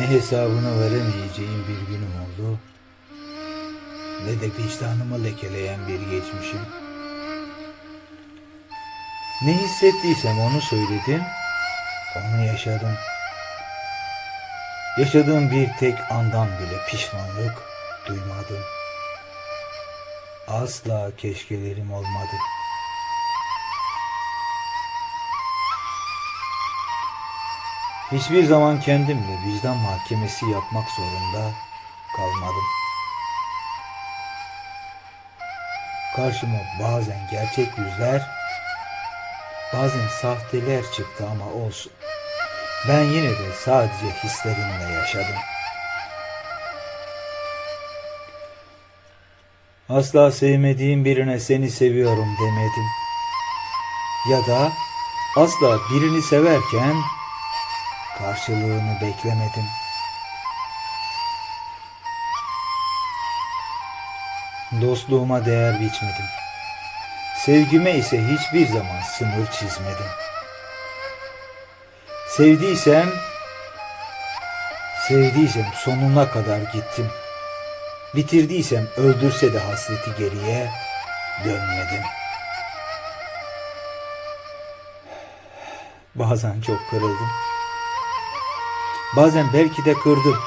hesabını veremeyeceğim bir günüm oldu. Ne de vicdanımı lekeleyen bir geçmişim. Ne hissettiysem onu söyledim, onu yaşadım. Yaşadığım bir tek andan bile pişmanlık duymadım. Asla keşkelerim olmadı. Hiçbir zaman kendimle vicdan mahkemesi yapmak zorunda kalmadım. Karşıma bazen gerçek yüzler, bazen sahteler çıktı ama olsun. Ben yine de sadece hislerimle yaşadım. Asla sevmediğim birine seni seviyorum demedim. Ya da asla birini severken karşılığını beklemedim. Dostluğuma değer biçmedim. Sevgime ise hiçbir zaman sınır çizmedim. Sevdiysem, sevdiysem sonuna kadar gittim. Bitirdiysem öldürse de hasreti geriye dönmedim. Bazen çok kırıldım. Bazen belki de kırdım.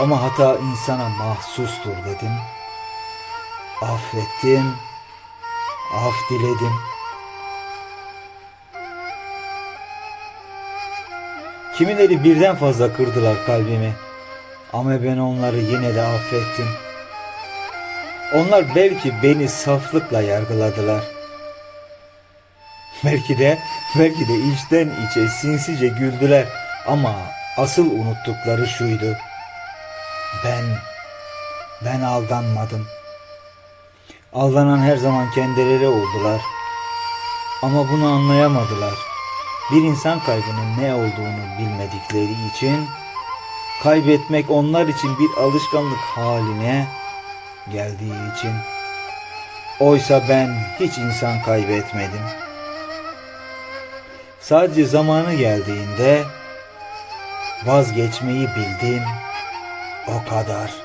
Ama hata insana mahsustur dedim. Affettim. Af diledim. Kimileri birden fazla kırdılar kalbimi. Ama ben onları yine de affettim. Onlar belki beni saflıkla yargıladılar. Belki de, belki de içten içe sinsice güldüler. Ama asıl unuttukları şuydu. Ben, ben aldanmadım. Aldanan her zaman kendileri oldular. Ama bunu anlayamadılar. Bir insan kaybının ne olduğunu bilmedikleri için kaybetmek onlar için bir alışkanlık haline geldiği için. Oysa ben hiç insan kaybetmedim. Sadece zamanı geldiğinde vazgeçmeyi bildim. O kadar.